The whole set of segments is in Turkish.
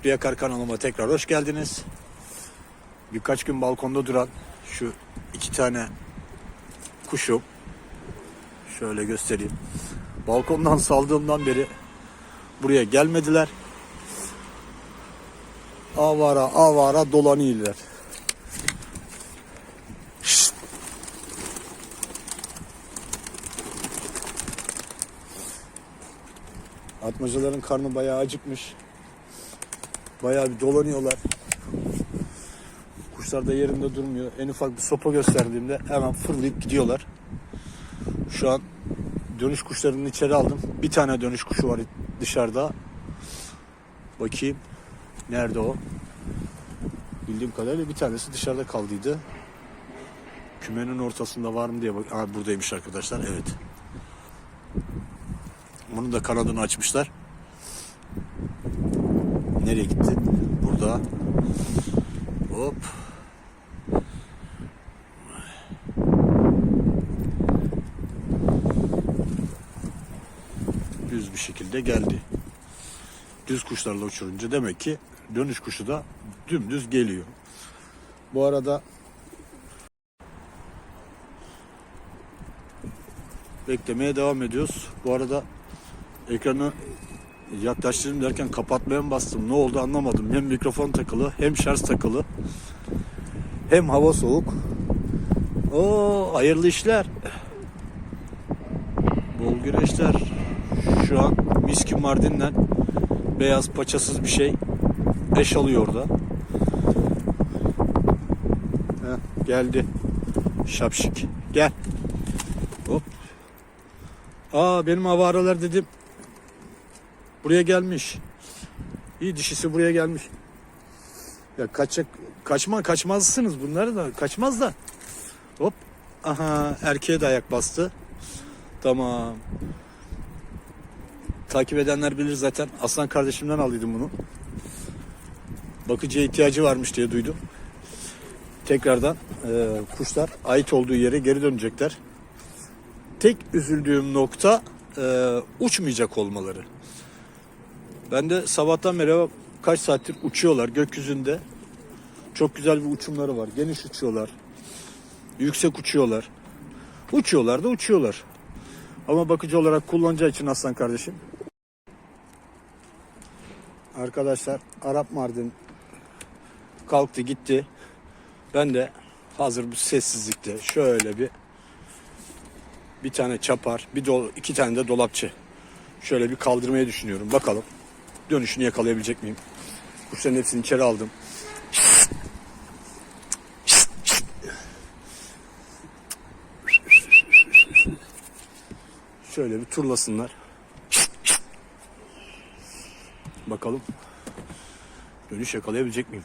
Şükrü Yakar kanalıma tekrar hoş geldiniz. Birkaç gün balkonda duran şu iki tane kuşum şöyle göstereyim. Balkondan saldığımdan beri buraya gelmediler. Avara avara dolanıyorlar. Atmacaların karnı bayağı acıkmış. Bayağı bir dolanıyorlar. Kuşlar da yerinde durmuyor. En ufak bir sopa gösterdiğimde hemen fırlayıp gidiyorlar. Şu an dönüş kuşlarını içeri aldım. Bir tane dönüş kuşu var dışarıda. Bakayım. Nerede o? Bildiğim kadarıyla bir tanesi dışarıda kaldıydı. Kümenin ortasında var mı diye bak. Aa, buradaymış arkadaşlar. Evet. Onun da kanadını açmışlar. Nereye gitti? Burada. Hop. Düz bir şekilde geldi. Düz kuşlarla uçurunca demek ki dönüş kuşu da dümdüz geliyor. Bu arada beklemeye devam ediyoruz. Bu arada ekranı yaklaştırayım derken kapatmaya bastım? Ne oldu anlamadım. Hem mikrofon takılı hem şarj takılı. Hem hava soğuk. Oo hayırlı işler. Bol güneşler. Şu an miski Mardin'den beyaz paçasız bir şey eş alıyor orada. Heh, geldi. Şapşik. Gel. Hop. Aa benim avaralar dedim. Buraya gelmiş. İyi dişisi buraya gelmiş. Ya kaçacak kaçma kaçmazsınız bunları da kaçmaz da. Hop. Aha erkeğe de ayak bastı. Tamam. Takip edenler bilir zaten. Aslan kardeşimden aldıydım bunu. Bakıcıya ihtiyacı varmış diye duydum. Tekrardan e, kuşlar ait olduğu yere geri dönecekler. Tek üzüldüğüm nokta e, uçmayacak olmaları. Ben de sabahtan beri kaç saattir uçuyorlar gökyüzünde. Çok güzel bir uçumları var. Geniş uçuyorlar. Yüksek uçuyorlar. Uçuyorlar da uçuyorlar. Ama bakıcı olarak kullanacağı için Aslan kardeşim. Arkadaşlar Arap Mardin kalktı gitti. Ben de hazır bu sessizlikte şöyle bir bir tane çapar, bir dol, iki tane de dolapçı. Şöyle bir kaldırmayı düşünüyorum. Bakalım dönüşünü yakalayabilecek miyim? Kuşların hepsini içeri aldım. Şöyle bir turlasınlar. Bakalım dönüş yakalayabilecek miyim?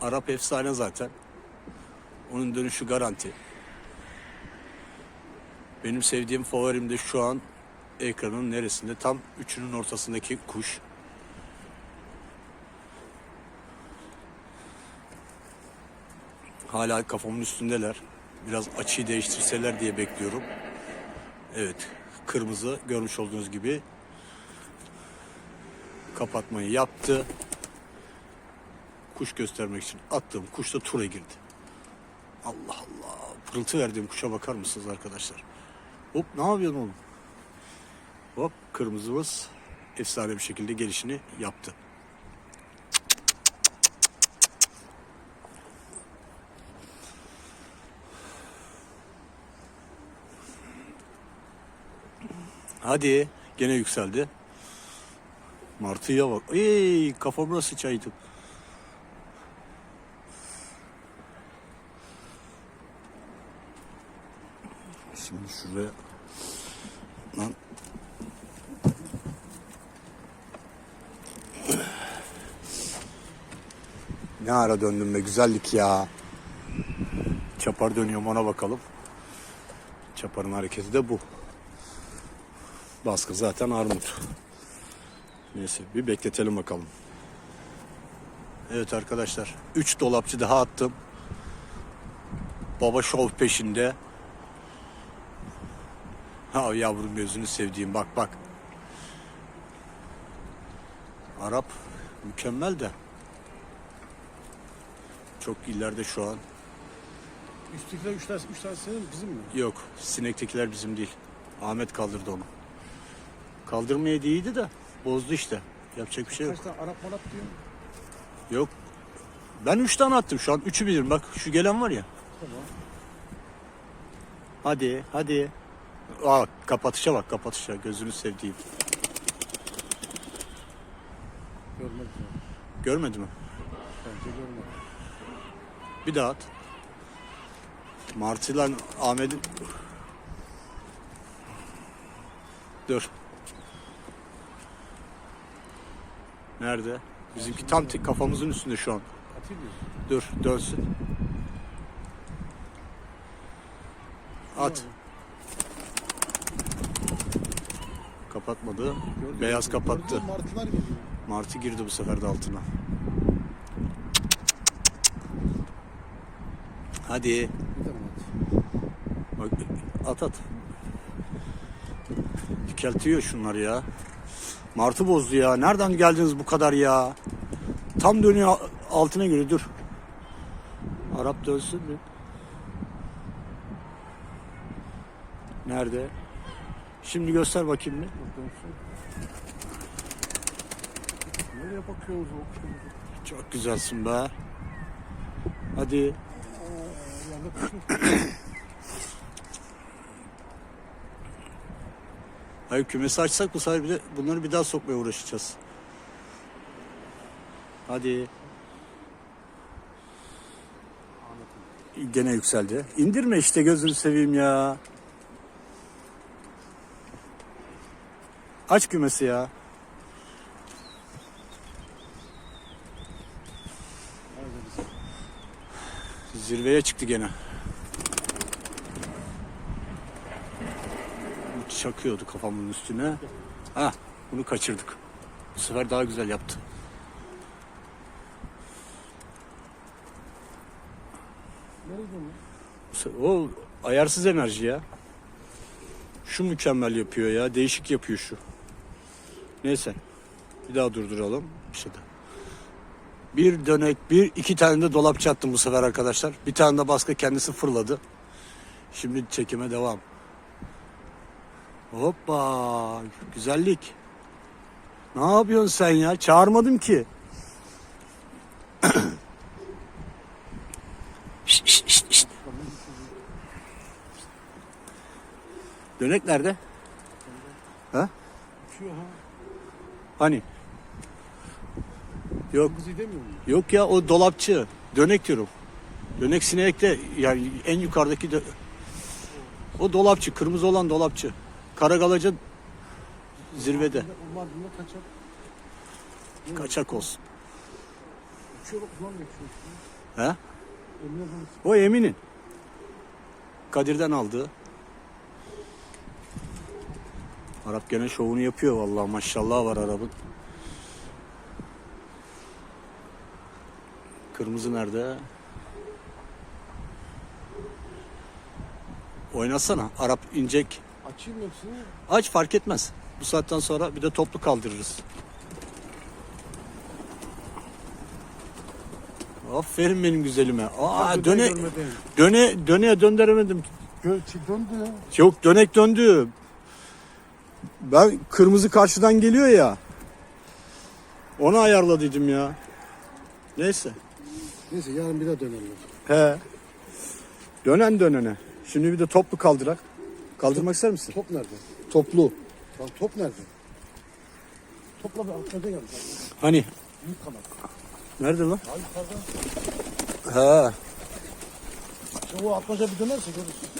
Arap efsane zaten. Onun dönüşü garanti. Benim sevdiğim favorim de şu an ekranın neresinde? Tam üçünün ortasındaki kuş. Hala kafamın üstündeler. Biraz açıyı değiştirseler diye bekliyorum. Evet, kırmızı görmüş olduğunuz gibi kapatmayı yaptı. Kuş göstermek için attığım kuş da tura girdi. Allah Allah. Pırıltı verdiğim kuşa bakar mısınız arkadaşlar? Hop ne yapıyorsun oğlum? Hop kırmızımız efsane bir şekilde gelişini yaptı. Hadi gene yükseldi. Martıya bak. Ey kafamı sıçaydım. Şimdi şuraya lan Ne ara döndüm be güzellik ya. Çapar dönüyorum ona bakalım. Çaparın hareketi de bu. Baskı zaten armut. Neyse bir bekletelim bakalım. Evet arkadaşlar. 3 dolapçı daha attım. Baba şov peşinde. Ha yavrum gözünü sevdiğim bak bak. Arap mükemmel de. Çok ileride şu an. Üsttekiler üç tane, üç tane senin bizim mi? Yok sinektekiler bizim değil. Ahmet kaldırdı onu. Kaldırmaya değildi de bozdu işte. Yapacak bir şey yok. Kaç tane Arap Arap diyor. Yok. Ben 3 tane attım şu an. 3'ü bilirim. Bak şu gelen var ya. Tamam. Hadi hadi. Aa kapatışa bak kapatışa. Gözünü sevdiğim. Görmedim. ya. Görmedi mi? Bence görmedim. Bir daha at. Martı'yla Ahmet'in... Dur. Nerede? Bizimki tam kafamızın üstünde şu an. Atayım mı? Dur dönsün. At. Kapatmadı. Gördün Beyaz kapattı. Martılar geliyor. Martı girdi bu sefer de altına. Hadi. Bak, at at. Dikeltiyor şunlar ya. Martı bozdu ya. Nereden geldiniz bu kadar ya? Tam dönüyor altına göre dur. Arap dönsün mü? Nerede? Şimdi göster bakayım bir. Nereye bakıyorsunuz o? Çok güzelsin be. Hadi. Hayır kümesi açsak bu sefer bir de bunları bir daha sokmaya uğraşacağız. Hadi. Gene yükseldi. İndirme işte gözünü seveyim ya. Aç kümesi ya. Zirveye çıktı gene. Çakıyordu kafamın üstüne. Ha, bunu kaçırdık. Bu sefer daha güzel yaptı. O ayarsız enerji ya. Şu mükemmel yapıyor ya. Değişik yapıyor şu. Neyse. Bir daha durduralım. İşte de. Bir dönek, bir iki tane de dolapçı attım bu sefer arkadaşlar. Bir tane de baskı kendisi fırladı. Şimdi çekime devam. Hoppa. Güzellik. Ne yapıyorsun sen ya? Çağırmadım ki. Dönek nerede? Uçuyor ha. Hani? Yok. Yok ya o dolapçı. Dönek diyorum. Dönek sinek de yani en yukarıdaki de o dolapçı. Kırmızı olan dolapçı. Karagalaca zirvede. Onlar bunlar kaçak. Kaçak olsun. Uçuyor bak ulan geçiyor. He? O Emin'in. Kadir'den aldığı. Arap gene şovunu yapıyor vallahi maşallah var Arap'ın. Kırmızı nerede? Oynasana. Arap incek. Açayım hepsini. Aç fark etmez. Bu saatten sonra bir de toplu kaldırırız. Aferin benim güzelime. Aa döne döne döneye döndüremedim. Gö döndü. Yok dönek döndü. Ben kırmızı karşıdan geliyor ya. Onu ayarladıydım ya. Neyse. Neyse yarın bir daha dönelim. He. Dönen dönene. Şimdi bir de toplu kaldırak. Kaldırmak ister misin? Top nerede? Toplu. Lan top nerede? Topla bir arkada gel. Hani? Büyük kanat. Nerede lan? Abi yukarıda. He. Şimdi o atmaca bir dönerse görürsün.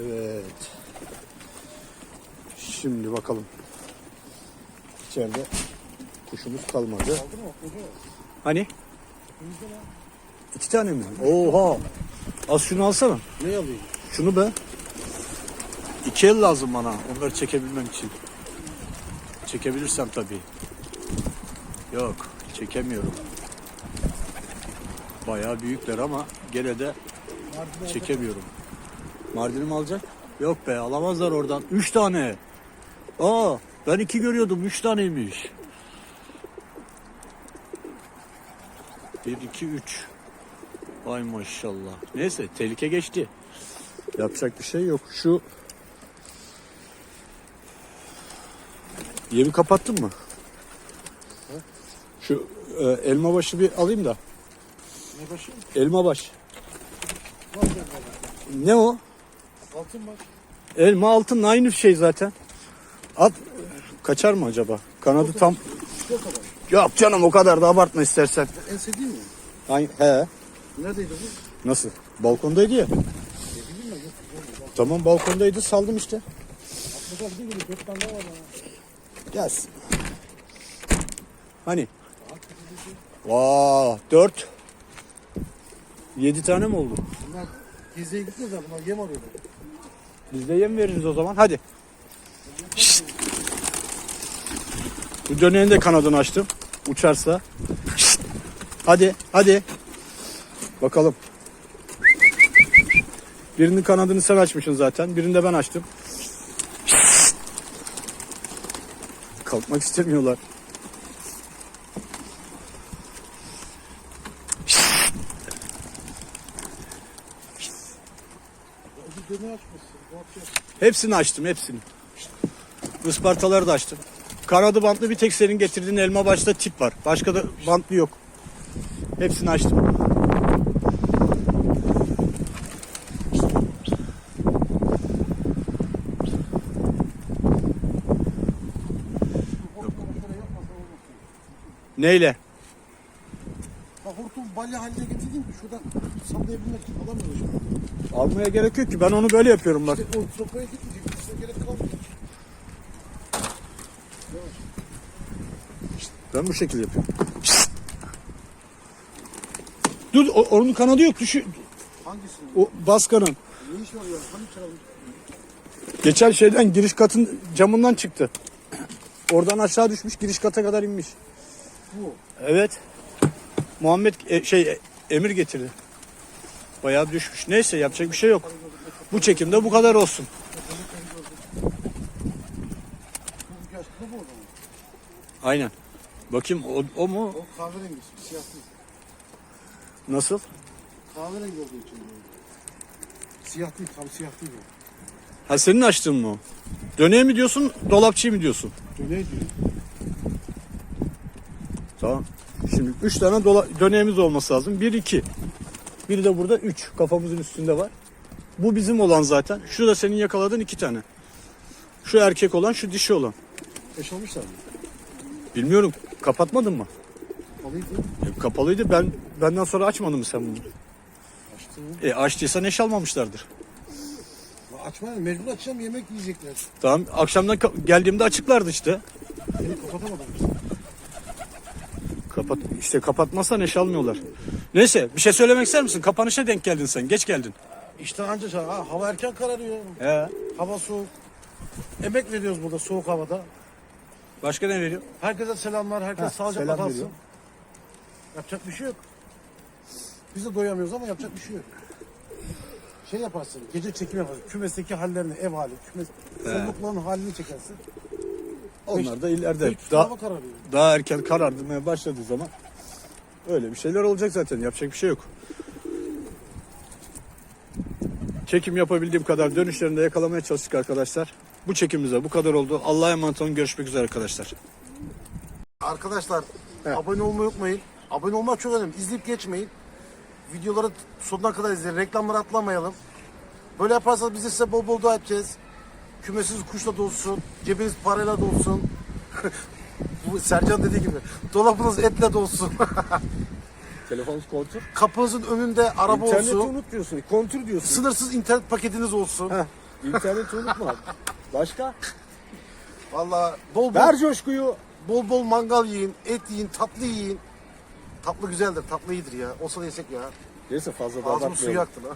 Evet. Şimdi bakalım. İçeride kuşumuz kalmadı. Hani? İki tane mi? Oha. Az şunu alsana. Ne alayım? Şunu be. İki el lazım bana onları çekebilmem için. Çekebilirsem tabii. Yok, çekemiyorum. Bayağı büyükler ama gene de çekemiyorum. Mardin'i mi alacak? Yok be alamazlar oradan. Üç tane. Aa ben iki görüyordum. Üç taneymiş. Bir, iki, üç. Vay maşallah. Neyse tehlike geçti. Yapacak bir şey yok. Şu Yemi kapattın mı? Şu e, elma başı bir alayım da. Ne başı? Elma baş. Ne o? Altın baş. Elma altın aynı şey zaten. At kaçar mı acaba? Kanadı tam Şu kadar. Yok canım o kadar da abartma istersen. En sevdiğin mi? Ay, he. Neredeydi bu? Nasıl? Balkondaydı ya. Yok, yok, yok. Tamam balkondaydı saldım işte. Burada bir geliyor. Dört tane daha var. Gelsin. Hani? Vaa dört. Yedi tane mi oldu? Bunlar geziye gitmiyorlar. Bunlar yem arıyorlar. Biz de yem veririz o zaman. Hadi. Şşt. Bu döneğin de kanadını açtım. Uçarsa. Şşt. Hadi, hadi. Bakalım. Birinin kanadını sen açmışsın zaten. Birini de ben açtım. Kalkmak istemiyorlar. Döne açmışsın. Hepsini açtım, hepsini. Ispartaları da açtım. Kanadı bantlı bir tek senin getirdiğin elma başta tip var. Başka da bantlı yok. Hepsini açtım. Neyle? Bak hortum balya haline getirdim ki şuradan sallayabilmek için alamıyoruz şimdi. Almaya gerek yok ki. Ben onu böyle yapıyorum bak. İşte o sopaya gitmeyecek. Bize gerek kalmıyor. Ben bu şekilde yapıyorum. Dur, o- onun kanadı yok. Düşü, Hangisini? o baskanın. Ne iş var ya? Hani çalmış? Geçen şeyden giriş katın camından çıktı. Oradan aşağı düşmüş, giriş kata kadar inmiş. Bu. Evet. Muhammed e, şey Emir getirdi. Bayağı düşmüş. Neyse yapacak bir şey yok. Bu çekimde bu kadar olsun. Aynen. Bakayım o, o mu? O kahverengi. Siyah değil. Nasıl? Kahverengi olduğu için. böyle. Siyah değil. Tam siyah değil o. Ha senin açtığın mı o? Döneğe mi diyorsun, dolapçıyı mı diyorsun? Döne diyor. Tamam. Şimdi 3 tane dola, döneğimiz olması lazım. 1 2. Biri de burada 3 kafamızın üstünde var. Bu bizim olan zaten. Şu da senin yakaladığın iki tane. Şu erkek olan, şu dişi olan. Eş almışlar mı? Bilmiyorum. Kapatmadın mı? Alıydı. E, kapalıydı. Ben benden sonra açmadın mı sen bunu? Açtım. E açtıysan eş almamışlardır. Açmayalım. Mecbur açacağım. Yemek yiyecekler. Tamam. Akşamdan geldiğimde açıklardı işte. Beni kapatamadım. Kapat işte kapatmazsan eş almıyorlar. Neyse bir şey söylemek ister misin? Kapanışa denk geldin sen. Geç geldin. İşte anca. Ha, hava erken kararıyor. He. Hava soğuk. Emek veriyoruz burada soğuk havada. Başka ne veriyor? Herkese selamlar. Herkes Ha, sağlıcakla selam kalsın. veriyor. Yapacak bir şey yok. Biz de doyamıyoruz ama yapacak bir şey yok. Şey yaparsın, gece çekim yaparsın. Kümesteki hallerini, ev hali, kümes, sollukların halini çekersin. Onlar da ileride. Daha, daha erken karardırmaya başladığı zaman öyle bir şeyler olacak zaten. Yapacak bir şey yok. Çekim yapabildiğim kadar dönüşlerinde yakalamaya çalıştık arkadaşlar. Bu çekimimize bu kadar oldu. Allah'a emanet olun. Görüşmek üzere arkadaşlar. Arkadaşlar Evet. abone olmayı unutmayın. Abone olmak çok önemli. İzleyip geçmeyin. Videoları sonuna kadar izleyin. Reklamları atlamayalım. Böyle yaparsanız biz de size bol bol dua edeceğiz. Kümesiz kuşla dolsun. Cebiniz parayla dolsun. Bu Sercan dediği gibi. Dolabınız etle dolsun. Telefonunuz kontrol. Kapınızın önünde araba İnterneti olsun. unut diyorsun. Kontür diyorsun. Sınırsız internet paketiniz olsun. Heh, İnterneti unutma. Başka? Vallahi bol bol, Ver coşkuyu. bol bol mangal yiyin, et yiyin, tatlı yiyin. Tatlı güzeldir, tatlı iyidir ya. Olsa da yesek ya. Neyse fazla da Ağzımın abartmayalım. suyu aktı lan.